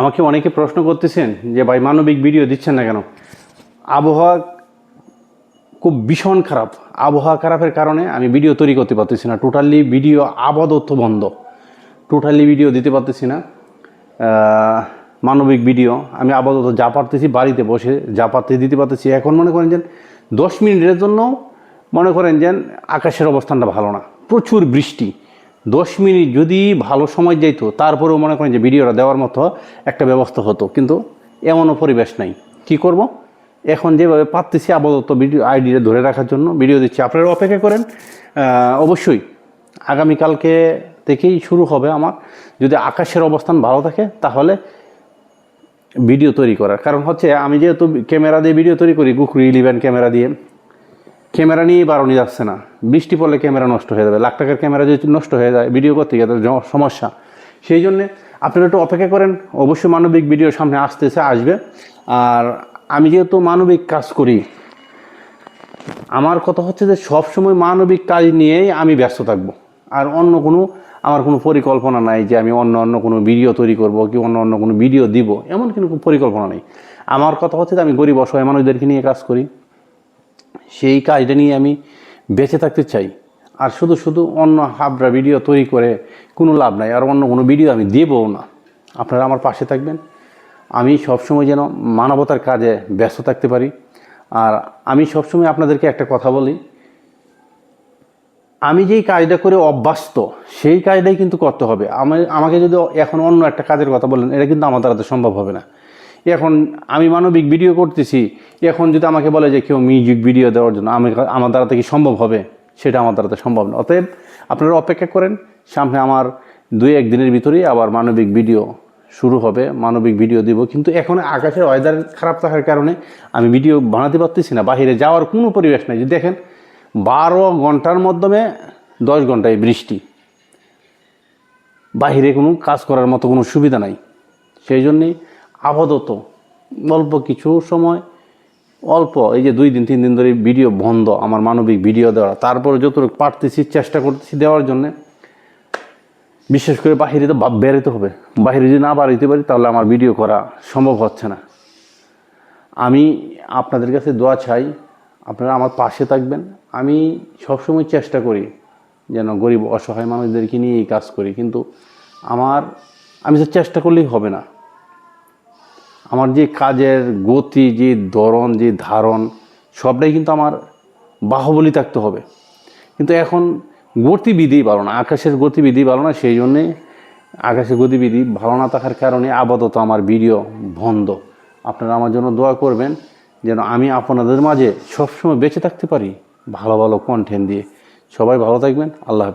আমাকে অনেকে প্রশ্ন করতেছেন যে ভাই মানবিক ভিডিও দিচ্ছেন না কেন? আবহাওয়া খুব ভীষণ খারাপ। আবহাওয়া খারাপের কারণে আমি ভিডিও তৈরি করতে পারতেছি না। টোটালি ভিডিও আপাতত বন্ধ। টোটালি ভিডিও দিতে পারতেছি না। মানবিক ভিডিও। আমি আপাতত যা পারতেছি বাড়িতে বসে যা পারতে দিতে পারতেছি। এখন মনে করেন যে দশ মিনিটের জন্য মনে করেন যে আকাশের অবস্থানটা ভালো না। প্রচুর বৃষ্টি। দশ মিনিট যদি ভালো সময় যাইতো, তারপরেও মনে করেন যে ভিডিওটা দেওয়ার মতো একটা ব্যবস্থা হতো। কিন্তু এমনও পরিবেশ নাই। কি করব? এখন যেভাবে পারতেছি আপাতত ভিডিও আইডিটা ধরে রাখার জন্য, ভিডিও দিচ্ছি। আপনারা অপেক্ষা করেন। অবশ্যই আগামীকালকে থেকেই শুরু হবে আমার। যদি আকাশের অবস্থান ভালো থাকে, তাহলে ভিডিও তৈরি করার। কারণ হচ্ছে আমি যেহেতু ক্যামেরা দিয়ে ভিডিও তৈরি করি গুকুরি ইলিভেন ক্যামেরা দিয়ে। ক্যামেরা নিয়ে বারণই যাচ্ছে না। বৃষ্টি পড়লে ক্যামেরা নষ্ট হয়ে যাবে। লাখ টাকার ক্যামেরা যদি নষ্ট হয়ে যায়, ভিডিও করতে গিয়ে সমস্যা। সেই জন্যে আপনারা একটু অপেক্ষা করেন। অবশ্যই মানবিক ভিডিও সামনে আসতেছে, আসবে। আর আমি যেহেতু মানবিক কাজ করি, আমার কথা হচ্ছে যে সবসময় মানবিক কাজ নিয়েই আমি ব্যস্ত থাকব। আর অন্য কোনো, আমার কোনো পরিকল্পনা নাই যে আমি অন্য অন্য কোনো ভিডিও তৈরি করব কি অন্য অন্য কোনো ভিডিও দিব। এমন কোনো পরিকল্পনা নেই। আমার কথা হচ্ছে যে আমি গরিব, অসহায় মানুষদেরকে নিয়ে কাজ করি। সেই কাজটা নিয়ে আমি বেঁচে থাকতে চাই। আর শুধু শুধু অন্য হাবরা ভিডিও তৈরি করে কোনো লাভ নাই, আর অন্য কোনো ভিডিও আমি দেবও না। আপনারা আমার পাশে থাকবেন। আমি সবসময় যেন মানবতার কাজে ব্যস্ত থাকতে পারি। আর আমি সবসময় আপনাদেরকে একটা কথা বলি। আমি যেই কাজটা করে অভ্যস্ত, সেই কাজটাই কিন্তু করতে হবে। আমি, আমাকে যদি এখন অন্য একটা কাজের কথা বলেন, এটা কিন্তু আমার দ্বারাতে সম্ভব হবে না। এখন আমি মানবিক ভিডিও করতেছি। এখন যদি আমাকে বলে যে কেউ মিউজিক ভিডিও দেওয়ার জন্য, আমি আমার দ্বারাতে কি সম্ভব হবে? সেটা আমার দ্বারাতে সম্ভব না। অতএব আপনারা অপেক্ষা করেন, সামনে আমার দুই এক দিনের ভিতরেই আবার মানবিক ভিডিও শুরু হবে। মানবিক ভিডিও দিব। কিন্তু এখন আকাশের ওয়েদার খারাপ থাকার কারণে আমি ভিডিও বানাতে পারতেছি না। বাইরে যাওয়ার কোনো পরিবেশ নাই। যে দেখেন, বারো ঘণ্টার মাধ্যমে দশ ঘন্টায় বৃষ্টি। বাইরে কোনো কাজ করার মতো কোনো সুবিধা নাই। সেই জন্যেই আপাতত অল্প কিছু সময়, অল্প এই যে দুই দিন, তিন দিন ধরে ভিডিও বন্ধ, আমার মানবিক ভিডিও দেওয়া, তারপরে যতটুকু পারতেছি, চেষ্টা করতেছি দেওয়ার জন্যে। বিশেষ করে বাহিরে তো বেরোতে হবে। বাইরে যদি না বাড়িতে পারি, তাহলে আমার ভিডিও করা সম্ভব হচ্ছে না। আমি আপনাদের কাছে দোয়া চাই, আপনারা আমার পাশে থাকবেন। আমি সবসময় চেষ্টা করি যেন গরিব, অসহায় মানুষদেরকে নিয়ে এই কাজ করি, কিন্তু আমার, আমি তো চেষ্টা করলেই হবে না। আমার যে কাজের গতি, যে ধরন, যে ধারণ, সবটাই কিন্তু আমার বাহুবলী থাকতে হবে। কিন্তু এখন গতিবিধি ভালো না, আকাশের গতিবিধি ভালো না, সেই জন্যে আকাশের গতিবিধি ভালো না থাকার কারণে আপাতত আমার ভিডিও বন্ধ। আপনারা আমার জন্য দোয়া করবেন যেন আমি আপনাদের মাঝে সবসময় বেঁচে থাকতে পারি ভালো ভালো কন্টেন্ট দিয়ে। সবাই ভালো থাকবেন, আল্লাহ